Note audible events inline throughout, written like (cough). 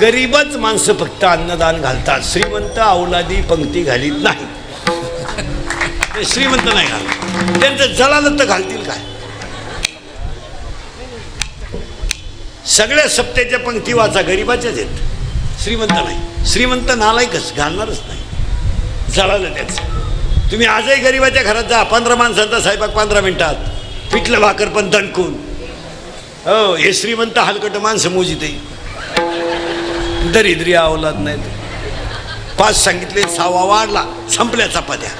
गरीबच माणसं फक्त अन्नदान घालतात. श्रीमंत औलादी पंक्ती घालीत नाही. ते श्रीमंत नाही घालत. त्यांचं जलालत तर घालतील काय? सगळ्या सप्त्याच्या पंक्ती वाचा गरीबाच्याच आहेत. श्रीमंत नाही. श्रीमंत नालायकच घालणारच नाही. जळालं त्याचं. तुम्ही आजही गरीबाच्या घरात जा. पंधरा माणसांचा साहेबाक पंधरा मिनिटात. पिठलं भाकर पण दणकून. हो हे श्रीमंत हलकट माणसं मोजिते दरिद्री अवलाद नाहीत. पाच सांगितले सहावा वाढला संपल्या चपात्या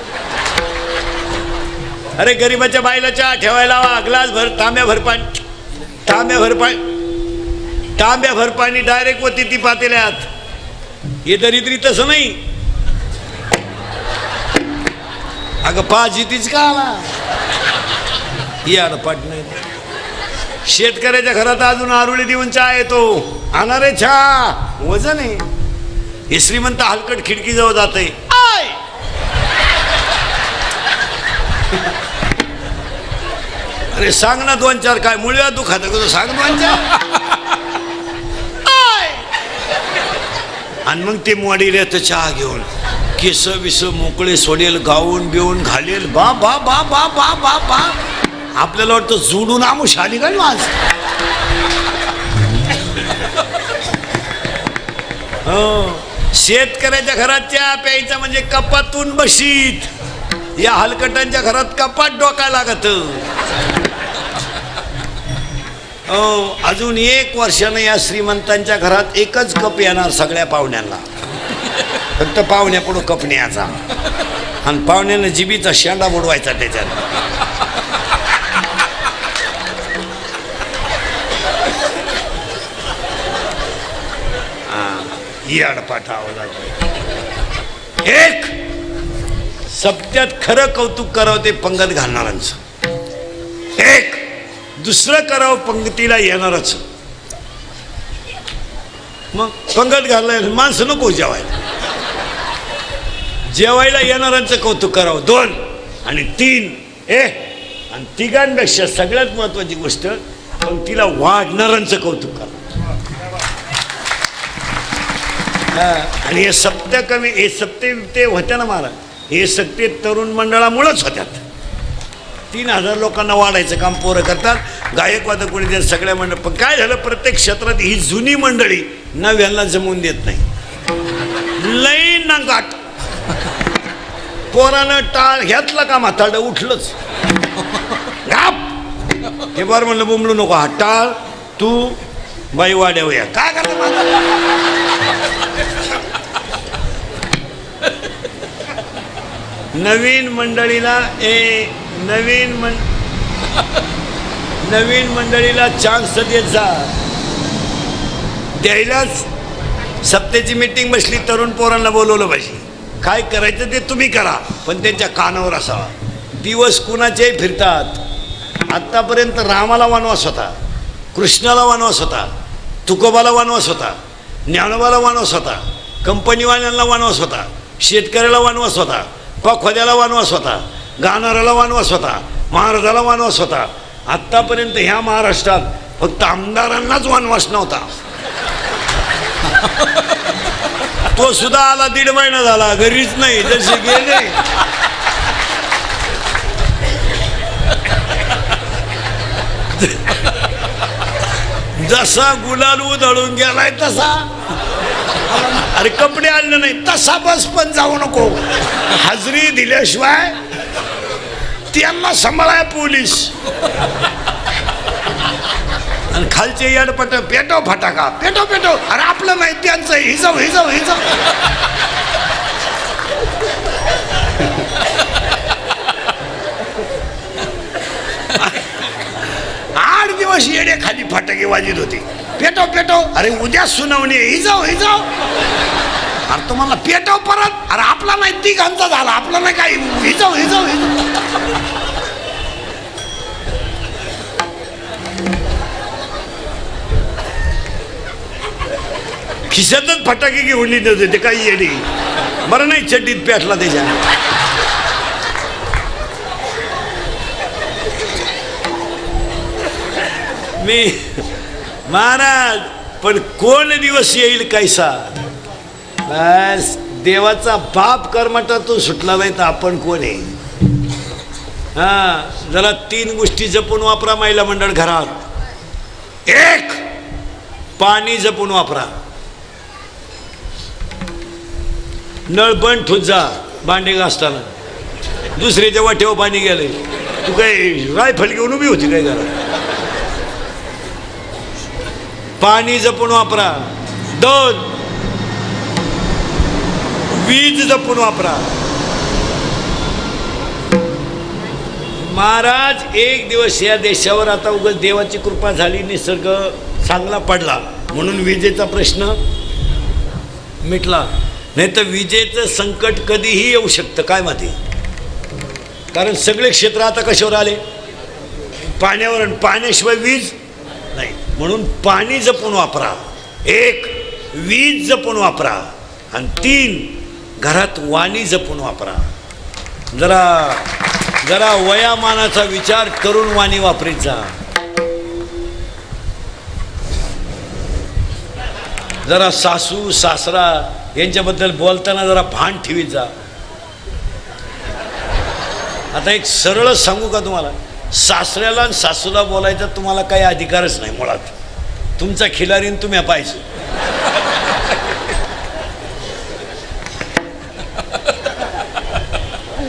अरे गरीबाच्या बायला चहा ठेवायला ग्लास भर तांब्या भर पाणी तांब्या भर पाणी तांब्या भर पाणी डायरेक्ट होती ती पातेल्यात. हे दरिद्री तसं नाही. अगं पाच तीच का आला? ही पाठ नाही. शेतकऱ्याच्या घरात अजून आरुळी देऊन चहा येतो. आणणारे चहा. वजन आहे. हे श्रीमंत हलकट खिडकीजवळ जाते आय! अरे सांग ना दोन चार काय मुळव्या तू खात का सांग दोन चार. आणि मग ते मॉडेल येतं चहा घेऊन केस बिस मोकळे सोडेल गाऊन बिवून घालेल. बा बा बा बा बा बा बा. आपल्याला वाटतं जुडून आमुष आली काय आज? हो. शेतकऱ्याच्या घरात चहा प्यायचा म्हणजे कपातून बशीत या हलकटांच्या घरात कपात डोका लागत. हो अजून एक वर्षानं या श्रीमंतांच्या घरात एकच कप येणार सगळ्या पाहुण्यांना. फक्त पाहुण्यापुढं कप न्यायचा. आणि पाहुण्यानं जिबीचा शेंडा बुडवायचा त्याच्यात. याडपाठा एक सप्त्यात खरं कौतुक करावं ते पंगत घालणारांचं एक दुसरं करावं पंगतीला येणारच. मग पंगत घालाय माणसं नको जेवायला. जेवायला येणाऱ्यांचं कौतुक करावं. दोन आणि तीन ए आणि तिघांपेक्षा सगळ्यात महत्वाची गोष्ट पंक्तीला वाढणाऱ्यांचं कौतुक करावं हा, आणि हे सत्य कमी हे सत्य ते होत्या ना मला हे सत्य तरुण मंडळामुळंच होत्यात. तीन हजार लोकांना वाढायचं काम पोरं करतात. गायक वादक कोणी देत सगळ्या मंडळ पण काय झालं? प्रत्येक क्षेत्रात ही जुनी मंडळी नव्यांना जमवून देत नाही. लई नांगाट. पोरानं टाळ घेतला का म्हातारडं उठलंच. गाप हे बरं म्हणलं बोंबलू नको हा टाळ. तू बाई वाड्यावया काय करता नवीन मंडळीला ए नवीन मं नवीन मंडळीला चान्स देत जा. द्यायलाच. सत्तेची मीटिंग बसली तरुण पोरांना बोलवलं पाहिजे. काय करायचं ते तुम्ही करा पण त्यांच्या कानावर असावा. दिवस कुणाचेही फिरतात? आत्तापर्यंत रामाला वनवास होता कृष्णाला वनवास होता तुकोबाला वनवास होता ज्ञानोबाला वनवास होता कंपनीवाल्यांना वनवास होता शेतकऱ्याला वनवास होता. खोद्याला वनवास होता गाणाऱ्याला वनवास होता महाराजाला वनवास होता. आत्तापर्यंत ह्या महाराष्ट्रात फक्त आमदारांनाच वनवास नव्हता. तो सुद्धा आला दीड महिना झाला घरीच नाही जसे गेले. जसा गुलाल उधळून गेलाय तसा. अरे कपडे आणले नाही. तसा बस पण जाऊ नको. हजरी दिल्याशिवाय त्यांना सांभाळाय पोलीस. आणि खालचे येडपट पेटो फटाका पेटो पेटो. अरे आपलं नाही त्यांचं हिजाव हिजाव हिजाव. आठ दिवस येडे खाली फटाके वाजित होते. पेटव पेटो अरे उद्या सुनावणी आहे. हिजाव हिजाव अरे तुम्हाला पेटव परत. अरे आपला नाही ती तिघांचा झाला. आपला नाही काय. हिजाव हिजाव हिजाव खिशातच फटाके घेऊन येत होते ते काही येणे बरं नाही चड्डीत पेटला त्याच्या. मी महाराज पण कोण दिवस येईल कैसा? बस देवाचा बाप कर्मटातून सुटला नाही तर आपण कोण आहे? हा जरा तीन गोष्टी जपून वापरा महिला मंडळ घरात. एक पाणी जपून वापरा. नळ बंद ठोत जा भांडे घासताना. दुसऱ्याच्या वाटेवर पाणी गेले तू काय रायफल घेऊन उभी होती काय घरात? पाणी जपून वापरा. दोन. वीज जपून वापरा. महाराज एक दिवस या देशावर आता उगाच देवाची कृपा झाली निसर्ग चांगला पडला. म्हणून विजेचा प्रश्न मिटला. नाही तर विजेचं संकट कधीही येऊ शकतं काय माहिती? कारण सगळे क्षेत्र आता कशावर आले? पाण्यावर आणि पाण्याशिवाय वीज म्हणून पाणी जपून वापरा. एक वीज जपून वापरा. आणि तीन घरात वाणी जपून वापरा. जरा जरा वयामानाचा विचार करून वाणी वापरीत जा. जरा सासू सासरा यांच्याबद्दल बोलताना जरा भान ठेवीत जा. आता एक सरळ सांगू का तुम्हाला? सासऱ्याला आणि सासूला बोलायचा तुम्हाला काही अधिकारच नाही मुळात. तुमचा खिलारीन तुम्ही पाहिजे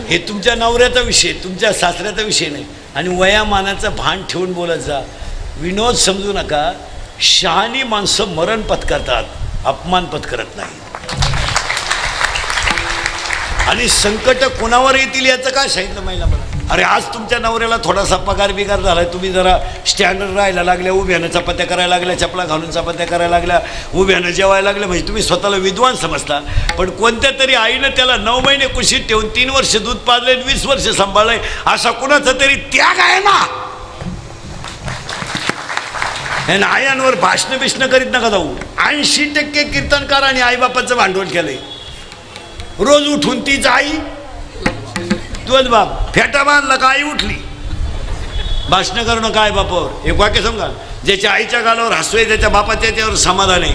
हे तुमच्या नवऱ्याचा विषय तुमच्या सासऱ्याचा विषय नाही. आणि वयामानाचं भान ठेवून बोलत जा. विनोद समजू नका शहाणी माणसं मरण पत्करतात अपमान पत्करत नाही. आणि संकट कोणावर येतील याचं काय सांगितलं महिला मला? अरे आज तुमच्या नवऱ्याला थोडासा पगार बिगार झालाय. तुम्ही जरा स्टँडर्ड राहायला लागल्या उभ्यानं चपात्या करायला लागल्या चपला घालून चपात्या करायला लागल्या उभ्यानं जेवायला लागल्या. म्हणजे तुम्ही स्वतःला विद्वान समजता. पण कोणत्या तरी आईनं त्याला नऊ महिने कुशीत ठेवून तीन वर्ष दूध पाजले वीस वर्ष सांभाळलंय असा कुणाचा तरी त्याग आहे ना? आणि आयांवर भाषण बिष्ण करीत नका जाऊ. ऐंशी टक्के कीर्तनकार आणि आईबापाचं भांडवल केलंय. रोज उठून तीच आई तुझ बाप फेटा बांधला का आई उठली. भाषण करणं काय बापावर? एक वाक्य समजा ज्याच्या आईच्या गालावर हसू आहे त्याच्या बापाच्या त्याच्यावर समाधान आहे.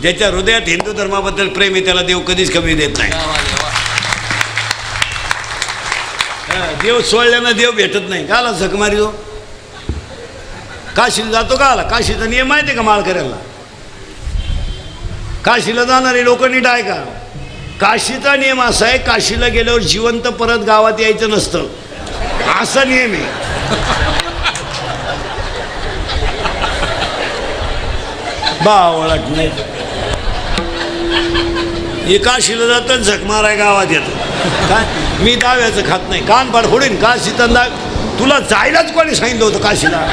ज्याच्या हृदयात हिंदू धर्माबद्दल प्रेम आहे त्याला देव कधीच कमी देत नाही. हा, देव सोडल्यानं देव भेटत नाही. का आला झकमारी जो काशीला जातो का आला? काशीचा नियम माहिती आहे का माळ करायला काशीला जाणारे लोक नीट आहे का? काशीचा नियम असा आहे काशीला गेल्यावर जिवंत परत गावात यायचं नसतं. असा नियम आहे. बावळट नाही. हे काशीला जातं झक माराय गावात येतं. काय? मी दाव्याचं खात नाही. कान पाड फोडीन. काशीचा दा तुला जायलाच कोणी सांगितलं होतं काशीला?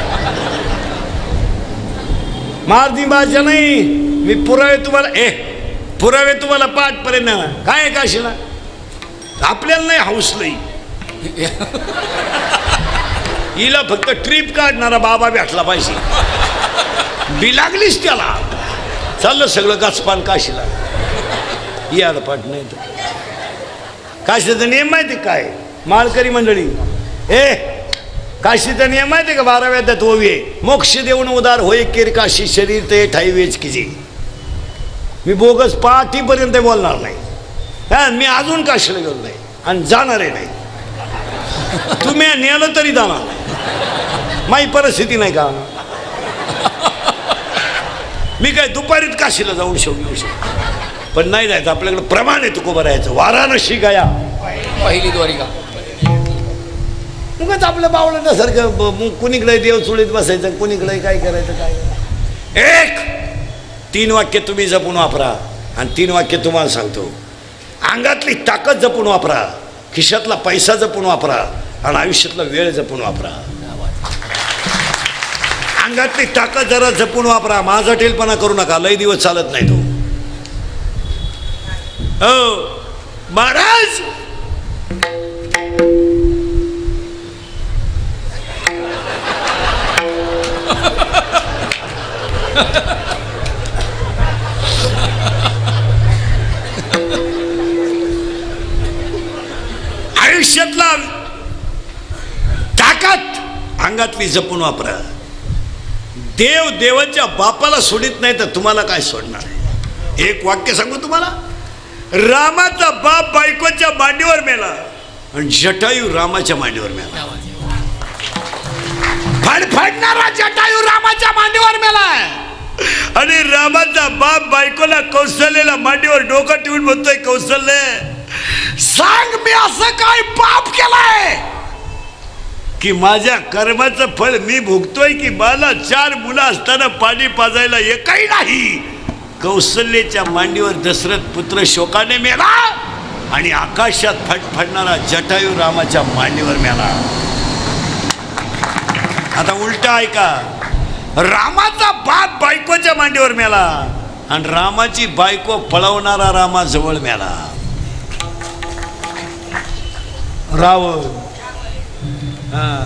मारदी बाजा नाही. मी पुरावे तुम्हाला ए पुरावे तुम्हाला पाठपर्यंत पर्यंत काय आहे काशीला? आपल्याला नाही हौस नाही हिला फक्त ट्रिप काढणारा बाबा भेटला पाहिजे. बी लागलीच त्याला. चाललं सगळं गचपान काशीला. याला पाठ नाही तर. काशीचा नियम माहिती आहे काय? माळकरी मंडळी. ए काशीचा नियम माहिती आहे का? बाराव्या त्यात ओवी आहे. मोक्ष देऊन उदार होय केर काशी शरीर ते ठाई वेच किजे. मी बोगस पाठीपर्यंत बोलणार नाही. हा मी अजून काशीला गेलो नाही आणि जाणारही नाही. तुम्ही नेलं तरी जाणार नाही. माझी परिस्थिती नाही का? मी काय दुपारीत काशीला जाऊन शेव येऊ शकतो. पण नाही जायचं आपल्याकडे प्रमाण आहे तुकोबं राहायचं. वाराणसी गया. पहिली द्वारिका. उगाच आपलं बावळण्यासारखं ब- मग कुणीकडे देव चुळीत बसायचं कुणीकडे काय करायचं काय. एक तीन वाक्य तुम्ही जपून वापरा आणि तीन वाक्य तुम्हाला सांगतो. अंगातली ताकद जपून वापरा खिशातला पैसा जपून वापरा आणि आयुष्यातला वेळ जपून वापरा. अंगातली ताकद जरा जपून वापरा माझा टेलपणा करू नका लय दिवस चालत नाही तो. हो महाराज! (laughs) आयुष्यातला ताकद. अंगातली जपून वापरा. देव देवाच्या बापाला सोडित नाही तर तुम्हाला काय सोडणार? आहे एक वाक्य सांगू तुम्हाला? रामाचा बाप बायकोच्या मांडीवर मेला आणि जटायू रामाच्या मांडीवर मेला. फडफडणारा जटायू रामाच्या मांडीवर मेलाय आणि रामाचा बाप बायकोला कौशल्याला मांडीवर डोकं ठेवून म्हणतोय कौशल्य सांग मी असं काय पाप केलाय? की माझ्या कर्माचं फळ मी भोगतोय की मला चार मुलं असताना पाणी पाजायला एकही नाही? कौशल्याच्या मांडीवर दशरथ पुत्र शोकाने मेला आणि आकाशात फटफडणारा जटायू रामाच्या मांडीवर मेला. आता उलट ऐका. रामाचा बाप बायकोच्या मांडीवर मेला आणि रामाची बायको पळवणारा रामाजवळ मेला. रावण. हां.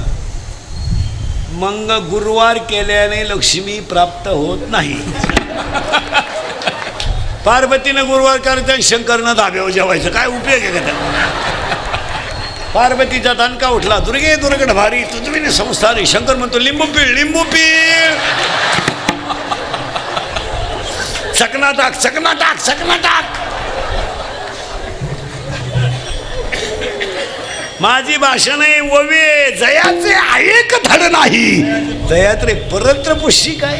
मंग गुरुवार केल्याने लक्ष्मी प्राप्त होत नाही. पार्वतीनं गुरुवार करायचं शंकरनं धाब्यावर जेवायचं. काय उपयोग आहे का त्याला? पार्वतीचा दणका उठला दुर्गे दुर्गड भारी तुझविने संस्थारी शंकर म्हणतो लिंबू पीळ लिंबू पीळ चकना टाक चकना टाक चकना टाक माझी भाषा नाही ओवे जयाचे ऐक धड नाही. जयात रे परत्र पुष्टी काय?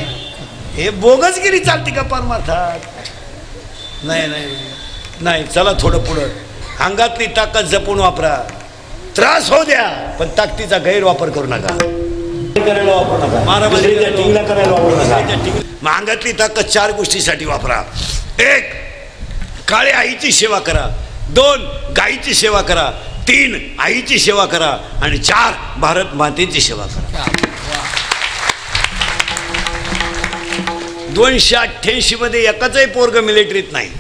हे बोगसगिरी चालते का परमार्थात नाही नाही नाही चला थोडं पुढं. अंगातली ताकद जपून वापरा. त्रास होऊ द्या पण ताकदीचा गैरवापर करू नका. करायला वापरू नका. मारामारीच्या टिंगला करायला वापरू नका. मग अंगातली ताकद चार गोष्टीसाठी वापरा. एक काळ्या आईची सेवा करा. दोन गाईची सेवा करा. तीन आईची सेवा करा आणि चार भारत मातेची सेवा करा. दोनशे अठ्ठ्याऐंशी मध्ये एकाचही पोरग मिलिटरीत नाही.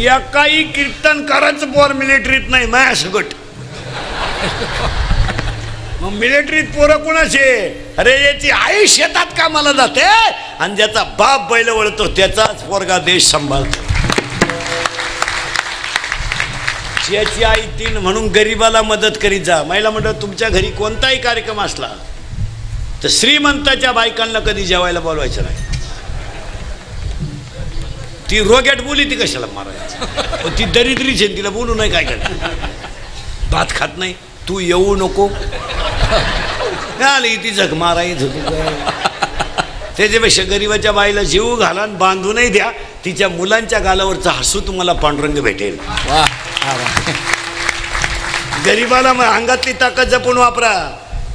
एकाही कीर्तनकाराचं पोर मिलिटरीत नाही माया सगट. मग मिलिटरीत पोरं कोणाचे? अरे याची आई शेतात कामाला जाते आणि ज्याचा बाप बैल वळतो त्याचाच पोरगा देश सांभाळतो. ज्याची आई तीन म्हणून गरिबाला मदत करीत जा. महिला म्हणतात तुमच्या घरी कोणताही कार्यक्रम असला तर श्रीमंताच्या बायकांना कधी जेवायला बोलवायचं नाही. ती रोग्यात बोली ती कशाला मारायचं? ती दरिद्रीच आहे तिला बोलू नाही काय करणार? भात खात नाही. तू येऊ नको. आली ती जग मारायच होती त्याच्यापेक्षा गरीबाच्या बाईला जीव घाला बांधूनही द्या तिच्या मुलांच्या गालावरचा हसू तुम्हाला पांडुरंग भेटेल. वा. गरीबाला मग अंगातली ताकद जपून वापरा.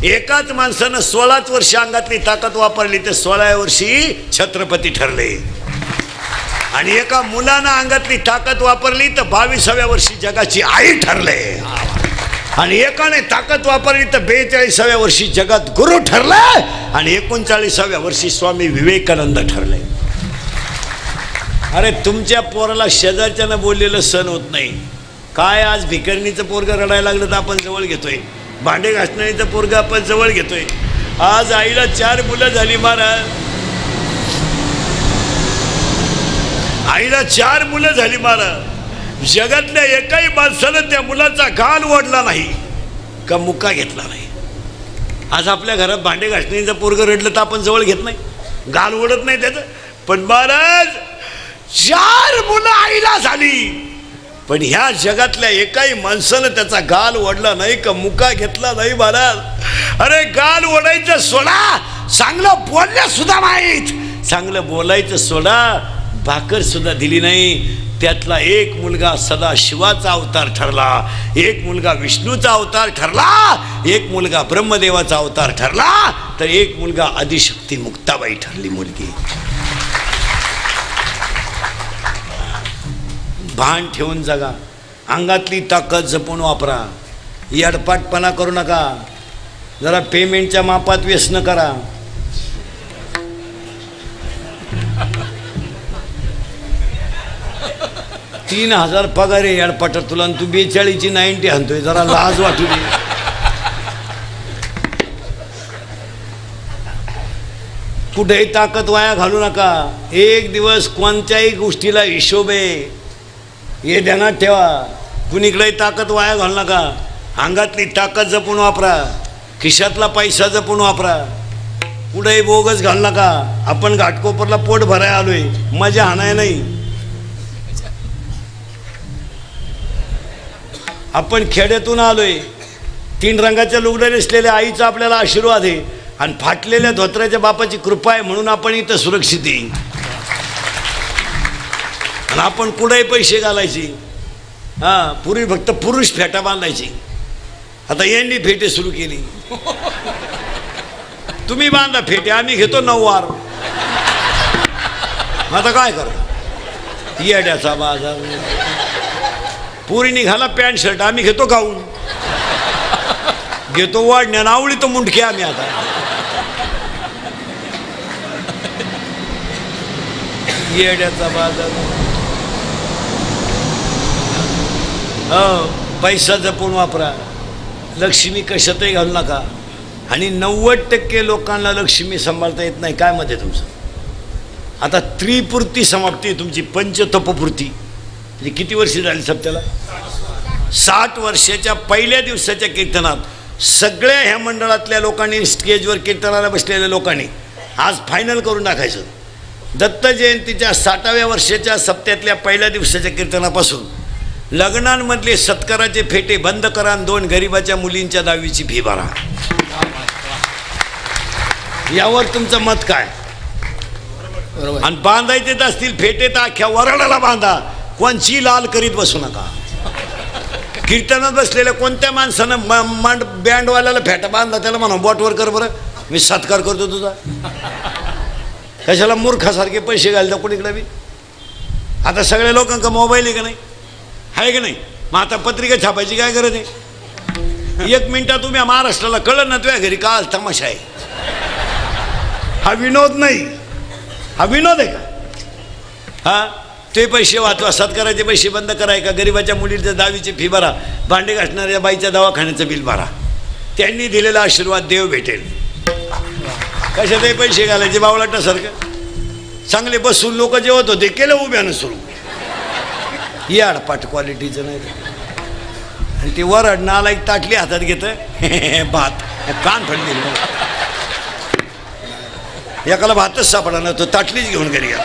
एकाच माणसानं सोळाच वर्ष अंगातली ताकद वापरली तर सोळाव्या वर्षी छत्रपती ठरले. आणि एका मुलानं अंगातली ताकद वापरली तर बावीसाव्या वर्षी जगाची आई ठरले. आणि एकाने ताकद वापरली तर बेचाळीसाव्या वर्षी जगात गुरु ठरले आणि एकोणचाळीसाव्या वर्षी स्वामी विवेकानंद ठरले. अरे तुमच्या पोराला शेजारच्यानं बोललेलं सण होत नाही. काय आज भिकरणीचं पोरगं रडायला लागलं तर आपण जवळ घेतोय? भांडे घासणारीचं पोरगं आपण जवळ घेतोय? आज आईला चार मुलं झाली महाराज. आईला चार मुलं झाली महाराज. जगातल्या एकाही माणसानं त्या मुलाचा गाल ओढला नाही का मुक्का घेतला नाही. आज आपल्या घरात भांडे घासणीचं पोरग रडलं तर आपण जवळ घेत नाही. गाल ओढत नाही त्याचं. पण महाराज चार मुलं आईला झाली. पण ह्या जगातल्या एकाही माणसानं त्याचा गाल ओढला नाही का मुका घेतला नाही महाराज. अरे गाल ओढायचं सोडा. चांगलं बोलल्या सुद्धा माहीत. चांगलं बोलायचं सोडा. भाकर सुद्धा दिली नाही. त्यातला एक मुलगा सदा शिवाचा अवतार ठरला एक मुलगा विष्णूचा अवतार ठरला एक मुलगा ब्रह्मदेवाचा अवतार ठरला तर एक मुलगा आदिशक्ती मुक्ताबाई ठरली मुलगी. भान ठेवून जगा अंगातली ताकद जपून वापरा यडपाटपणा करू नका जरा पेमेंटच्या मापात व्यसन करा तीन हजार पगार आहे यडपाटात तुला आणि तू बेचाळीसची नाईन्टी आणतोय. जरा लाज वाटू दे. कुठेही ताकद वाया घालू नका. एक दिवस कोणत्याही गोष्टीला हिशोब आहे हे ध्यानात ठेवा. कुणीकडेही ताकद वाया घालू नका. अंगातली ताकद जपून वापरा. खिशातला पैसा जपून वापरा. कुठेही बोगस घालू नका. आपण घाटकोपरला पोट भराय आलोय. मजा हाणाय नाही. आपण खेड्यातून आलोय. तीन रंगाच्या लुगड्या नेसलेल्या आईचा आपल्याला आशीर्वाद आहे. आणि फाटलेल्या धोत्राच्या बापाची कृपा आहे म्हणून आपण इथं सुरक्षित येईन आणि आपण कुठेही पैसे घालायचे. हां पूर्वी फक्त पुरुष फेटा बांधायची. आता यांनी फेटे सुरू केली. तुम्ही बांधा फेटे आम्ही घेतो नऊवार. आता काय करतो येड्याचा बाजार. पुरी निघाला पॅन्ट शर्ट आम्ही घेतो गाऊन. घेतो वाढण्या आवळी तो मुंडके आम्ही आता. येड्याचा बाजार. हो पैसा जपून वापरा. लक्ष्मी कशातही घालू नका. आणि नव्वद टक्के लोकांना लक्ष्मी सांभाळता येत नाही. काय मत आहे तुमचं? आता त्रिपूर्ती समाप्ती आहे तुमची पंचतपपूर्ती. म्हणजे किती वर्षी झाली सप्त्याला साठ वर्षाच्या पहिल्या दिवसाच्या कीर्तनात सगळ्या ह्या मंडळातल्या लोकांनी स्टेजवर कीर्तनाला बसलेल्या लोकांनी आज फायनल करून टाकायचं. दत्त जयंतीच्या साठाव्या वर्षाच्या सप्त्यातल्या पहिल्या दिवसाच्या कीर्तनापासून लग्नांमधले सत्काराचे फेटे बंद करा दोन गरिबाच्या मुलींच्या दहावीची फी भरा. यावर तुमचं मत काय? बरोबर. आणि बांधायचेच असतील फेटे तर अख्ख्या वराडाला बांधा. कोणची लाल करीत बसू नका. कीर्तनात बसलेल्या कोणत्या माणसानं म- मांड बँडवाल्याला फेटा बांधला त्याला म्हणा बॉटवर कर बरं मी सत्कार करतो तुझा. कशाला मूर्खासारखे पैसे घालता कोणीकडे बी? आता सगळ्या लोकांका मोबाईल आहे का नाही? आहे का नाही? मग आता पत्रिका छापायची काय गरज आहे? एक मिनिटात तुम्ही महाराष्ट्राला कळलं ना तुझ्या घरी काल तमाशा आहे. हा विनोद नाही. हा विनोद आहे का? हा? ते पैसे वाचवा सत्काराचे पैसे बंद कराय का? गरिबाच्या मुलीच्या दावीची फी भरा भांडे घासणाऱ्या बाईच्या दवाखान्याचं बिल भरा. त्यांनी दिलेला आशीर्वाद देव भेटेल. कशातही पैसे घालायचे बावलाटासारखं चांगले बसून लोक जेवत होते केलं उभ्यानं सुरू. ही आडपाट क्वालिटीचं नाही ते. आणि ते वरड नालायक ताटली हातात घेतं भात. कान फडली एकाला भातच सापडा ना तो ताटलीच घेऊन घरी गेला.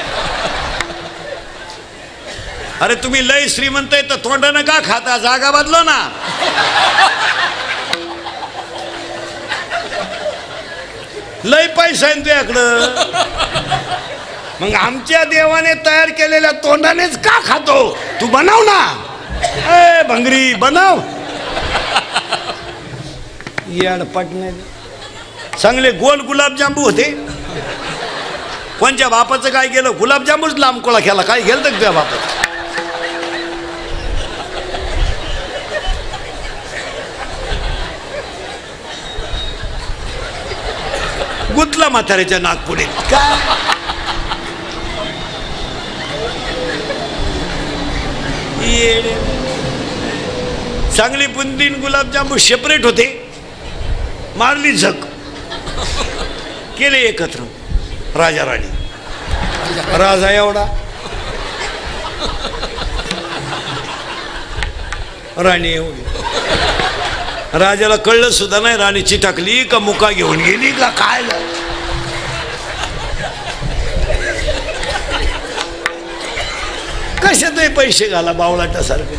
अरे तुम्ही लय श्रीमंत आहे तर तोंडानं का खाता? जागा बदलो ना. लय पैसा आहे तुझ्याकडं. मग आमच्या देवाने तयार केलेल्या तोंडानेच का खातो? तू बनव ना. ए भंगरी बनव. येडपट नाही चांगले गोल गुलाबजांबू होते. कोणच्या बापाचं काय केलं गुलाबजांबूच लांब कोळा केला. काय गेलं तर तुझ्या बापाचं? गुतला म्हाताऱ्याच्या नागपुडे काय. चांगली बुंदीन गुलाबजामू सेपरेट होते. मारली झक. केले एकत्र. राजा राणी. राजा एवढा. राणी एवढी. राजाला कळलं सुद्धा नाही राणीची टाकली का मुका घेऊन गेली का काय? कशातही पैसे घाला बावळाटासारखे.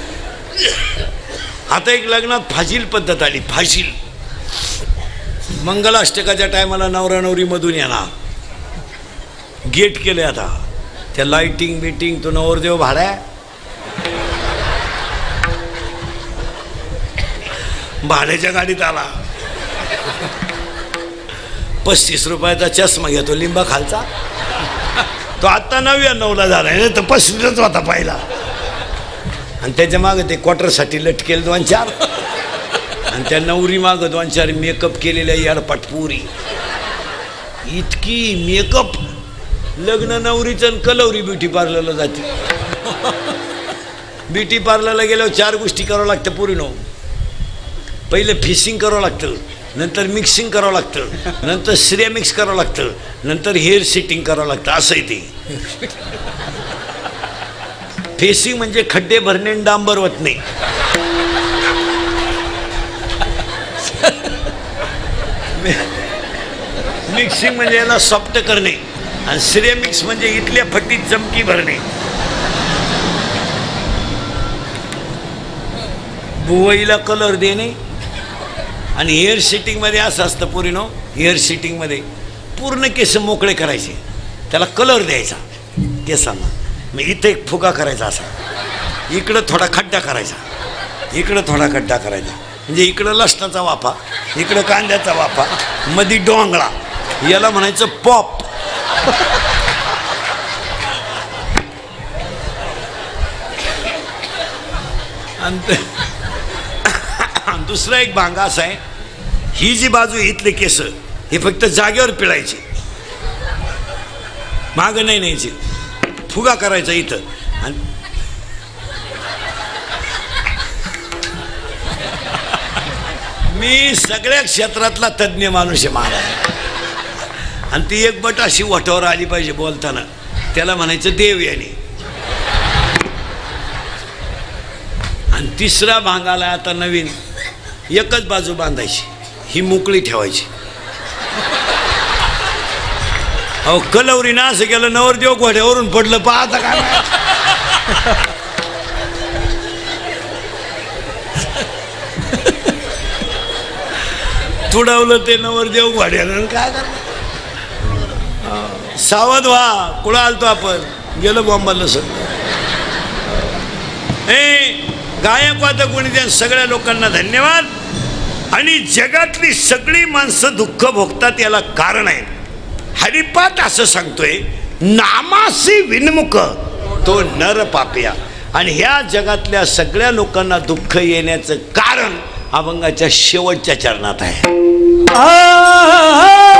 आता एक लग्नात फाशील पद्धत आली फाशील. मंगलाष्टकाच्या टायमाला नवरा नवरी मधून येणार गेट केले आता. त्या लाइटिंग बिटिंग तो नवरदेव भाड्या भाड्याच्या गाडीत आला. पस्तीस रुपयाचा चष्मा घेतो लिंबा खालचा. तो आत्ता नव्याण्णवला झाला आहे तर पस्तीसच होता पाहिला. आणि त्याच्या मागं ते क्वार्टरसाठी लटकेल दोन चार. आणि त्या नवरी मागं दोन चार मेकअप केलेल्या याडपाट पुरी. इतकी मेकअप लग्न नवरीचं आणि कलवरी ब्युटी पार्लरला जाते. (laughs) ब्युटी पार्लरला गेल्यावर चार गोष्टी करावं लागतं पुरी नऊ. पहिले फिशिंग करावं लागतं नंतर मिक्सिंग करावं लागतं नंतर सिरेमिक्स करावं लागतं नंतर हेअर सेटिंग करावं लागतं असंही ते. फेसिंग म्हणजे खड्डे भरणे डांबर डांबरवत नाही मिक्सिंग म्हणजे याला सॉफ्ट करणे आणि सिरेमिक्स म्हणजे इथल्या फटीत चमकी भरणे. बुवईला कलर देणे आणि हेअर सेटिंगमध्ये असं असतं पुरीनो हेअर सेटिंगमध्ये पूर्ण केस मोकळे करायचे. त्याला कलर द्यायचा केसांना. मग इथं एक फुगा करायचा असा. इकडं थोडा खड्डा करायचा. इकडं थोडा खड्डा करायचा. म्हणजे इकडं लसणाचा वाफा इकडं कांद्याचा वाफा मधी डोंगळा. याला म्हणायचं पॉप आणि ते- (coughs) आणि दुसरा एक भांगा असा आहे. ही जी बाजू इथले केस हे फक्त जागेवर पिळायचे. माग नाही न्यायचे. फुगा करायचा इथं. आणि मी सगळ्या क्षेत्रातला तज्ज्ञ माणूस आहे महाराज. आणि ती एक बट अशी वटावर आली पाहिजे बोलताना. त्याला म्हणायचं देव याने आणि तिसरा भांगाला आता नवीन एकच बाजू बांधायची. ही मोकळी ठेवायची. अहो कलवरी ना असं गेलं नवरदेव घोड्यावरून पडलं पाहता का तुडवलं ते नवरदेव घोड्यानं काय करणार? सावध व्हा कुठं आलतो आपण. गेलो बॉम्बाला सर हे गायक वादक कोणी त्या सगळ्या लोकांना धन्यवाद. आणि जगातली सगळी माणसं दुःख भोगतात याला कारण आहे हरिपात असं सांगतोय नामासी विनमुख तो नर पापिया आणि ह्या जगातल्या सगळ्या लोकांना दुःख येण्याचं कारण अभंगाच्या शेवटच्या चरणात आहे आ